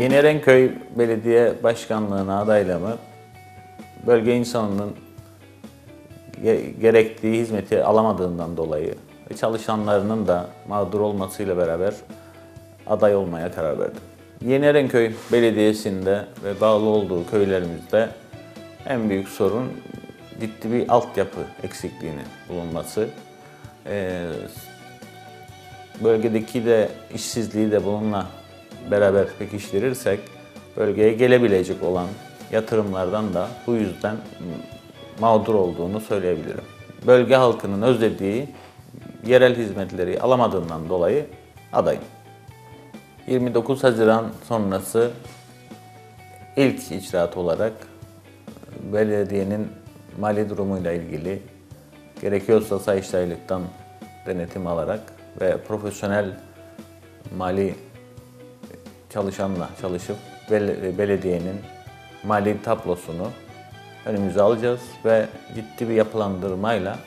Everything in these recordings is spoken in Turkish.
Yeni Erenköy Belediye Başkanlığı'na adaylığımı bölge insanının ge- gerektiği hizmeti alamadığından dolayı ve çalışanlarının da mağdur olmasıyla beraber aday olmaya karar verdim. Yeni Erenköy Belediyesi'nde ve bağlı olduğu köylerimizde en büyük sorun ciddi bir altyapı eksikliğinin bulunması. Ee, bölgedeki de işsizliği de bununla beraber pekiştirirsek bölgeye gelebilecek olan yatırımlardan da bu yüzden mağdur olduğunu söyleyebilirim. Bölge halkının özlediği yerel hizmetleri alamadığından dolayı adayım. 29 Haziran sonrası ilk icraat olarak belediyenin mali durumuyla ilgili gerekiyorsa Sayıştaylık'tan denetim alarak ve profesyonel mali çalışanla çalışıp bel- belediyenin mali tablosunu önümüze alacağız ve ciddi bir yapılandırmayla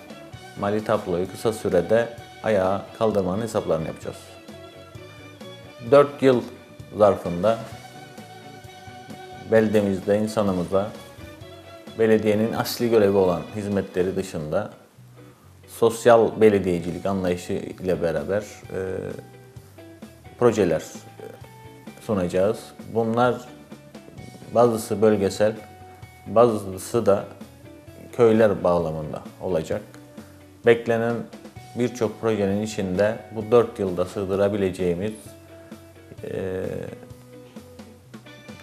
mali tabloyu kısa sürede ayağa kaldırmanın hesaplarını yapacağız. 4 yıl zarfında beldemizde insanımıza belediyenin asli görevi olan hizmetleri dışında sosyal belediyecilik anlayışı ile beraber e, projeler sunacağız. Bunlar bazısı bölgesel, bazısı da köyler bağlamında olacak. Beklenen birçok projenin içinde bu dört yılda sığdırabileceğimiz e,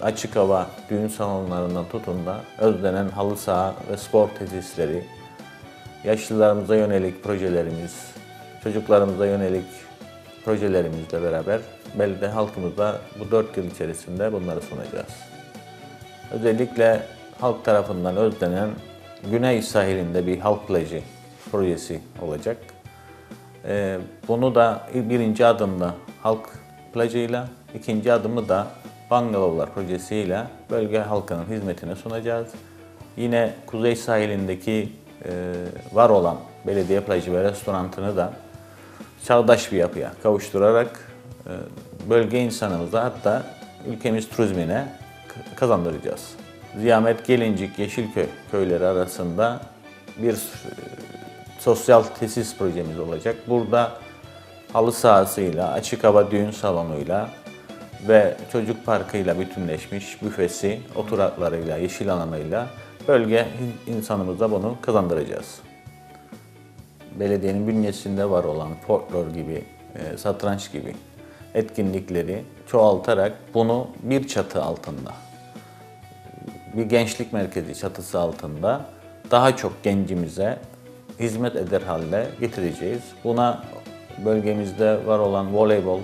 açık hava düğün salonlarından tutun da özlenen halı saha ve spor tesisleri, yaşlılarımıza yönelik projelerimiz, çocuklarımıza yönelik projelerimizle beraber belde halkımıza bu dört yıl içerisinde bunları sunacağız. Özellikle halk tarafından özlenen Güney sahilinde bir halk plajı projesi olacak. Ee, bunu da birinci adımda halk plajıyla, ikinci adımı da Bangalovlar projesiyle bölge halkının hizmetine sunacağız. Yine kuzey sahilindeki var olan belediye plajı ve restorantını da çağdaş bir yapıya kavuşturarak e, bölge insanımıza hatta ülkemiz turizmine kazandıracağız. Ziyamet Gelincik Yeşilköy köyleri arasında bir e, sosyal tesis projemiz olacak. Burada halı sahasıyla, açık hava düğün salonuyla ve çocuk parkıyla bütünleşmiş büfesi, oturaklarıyla, yeşil alanıyla bölge insanımıza bunu kazandıracağız belediyenin bünyesinde var olan folklor gibi, e, satranç gibi etkinlikleri çoğaltarak bunu bir çatı altında, bir gençlik merkezi çatısı altında daha çok gencimize hizmet eder halde getireceğiz. Buna bölgemizde var olan voleybol,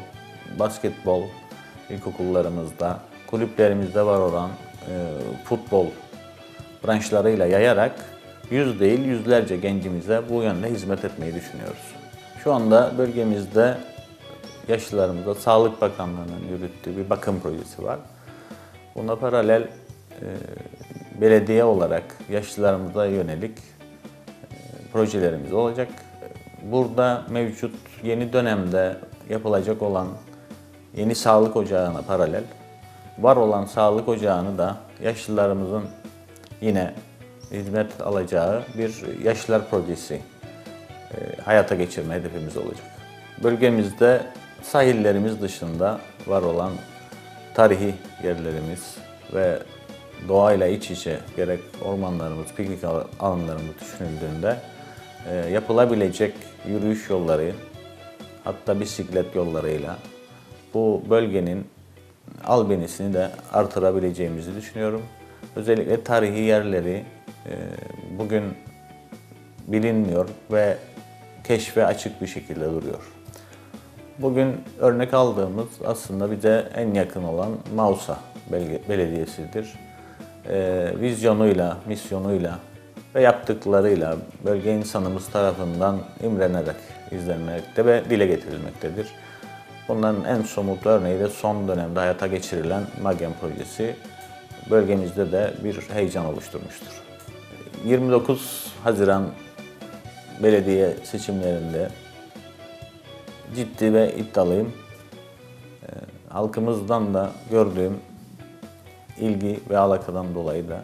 basketbol ilkokullarımızda, kulüplerimizde var olan e, futbol branşlarıyla yayarak yüz değil yüzlerce gencimize bu yönde hizmet etmeyi düşünüyoruz. Şu anda bölgemizde yaşlılarımıza Sağlık Bakanlığı'nın yürüttüğü bir bakım projesi var. Buna paralel e, belediye olarak yaşlılarımıza yönelik e, projelerimiz olacak. Burada mevcut yeni dönemde yapılacak olan yeni sağlık ocağına paralel var olan sağlık ocağını da yaşlılarımızın yine hizmet alacağı bir yaşlılar projesi e, hayata geçirme hedefimiz olacak. Bölgemizde sahillerimiz dışında var olan tarihi yerlerimiz ve doğayla iç içe gerek ormanlarımız, piknik al- alanlarımız düşünüldüğünde e, yapılabilecek yürüyüş yolları, hatta bisiklet yollarıyla bu bölgenin albenisini de artırabileceğimizi düşünüyorum. Özellikle tarihi yerleri e, bugün bilinmiyor ve keşfe açık bir şekilde duruyor. Bugün örnek aldığımız aslında bize en yakın olan Mausa Belediyesi'dir. E, vizyonuyla, misyonuyla ve yaptıklarıyla bölge insanımız tarafından imrenerek izlenmekte ve dile getirilmektedir. Bunların en somut örneği de son dönemde hayata geçirilen Magem projesi bölgemizde de bir heyecan oluşturmuştur. 29 Haziran belediye seçimlerinde ciddi ve iddialıyım. Ee, halkımızdan da gördüğüm ilgi ve alakadan dolayı da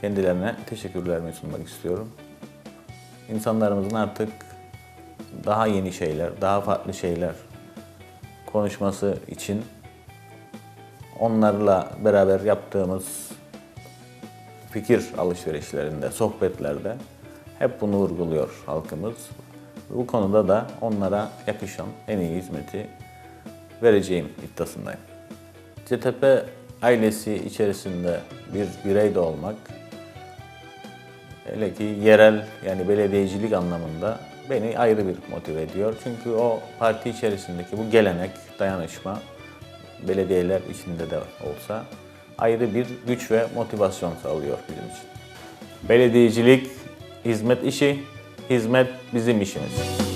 kendilerine teşekkürlerimi sunmak istiyorum. İnsanlarımızın artık daha yeni şeyler, daha farklı şeyler konuşması için onlarla beraber yaptığımız fikir alışverişlerinde, sohbetlerde hep bunu vurguluyor halkımız. Bu konuda da onlara yakışan en iyi hizmeti vereceğim iddiasındayım. CTP ailesi içerisinde bir birey de olmak, hele ki yerel yani belediyecilik anlamında beni ayrı bir motive ediyor. Çünkü o parti içerisindeki bu gelenek, dayanışma belediyeler içinde de olsa ayrı bir güç ve motivasyon sağlıyor bizim için. Belediyecilik hizmet işi, hizmet bizim işimiz.